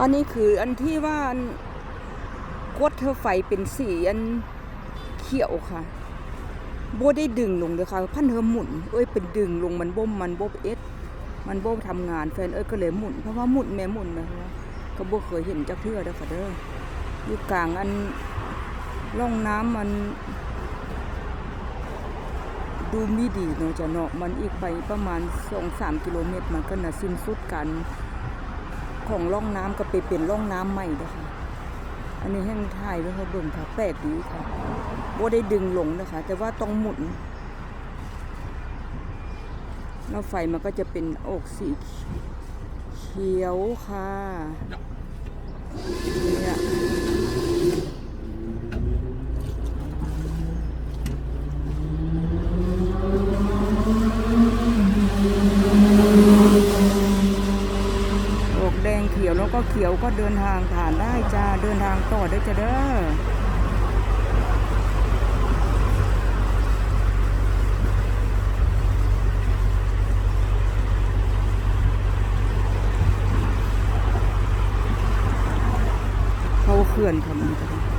อันนี้คืออันที่ว่าอันกดเธอไฟเป็นสีอันเขียวค่ะโบได้ดึงลงเลยค่ะ พันเธอหมุน เอ้ยเป็นดึงลงมันบ่มมันบ่เอ็ด มันบ่ทำงานแฟนเอ้ยก็เลยหมุน เพราะว่าหมุนแม่หมุนนะคะก็บ่เคยเห็นจักเทื่อเด้อค่ะเด้ออยู่กลางอันร่องน้ำมันดูมีดีเนาะจะเนาะมันอีกไปประมาณ2-3กิโลเมตร มันก็น่ะสิ้นสุดกัน ของร่องน้ำก็ไปเป็นร่องน้ำใหม่เด้อค่ะ อันนี้แห้งถ่ายไว้ให้เบิ่งค่ะแปลกดีค่ะบ่าได้ดึงลงนะคะ แต่ว่าต้องหมุนแล้วไฟมันก็จะเป็นออกสีเขียวค่ะเนี่ยอ อกแดงเขียวแล้วก็เขียวก็เดินทางผ่านได้จ้าเดินทางต่อได้จ้าเด้อเข้าเขื่อนค่ะมัน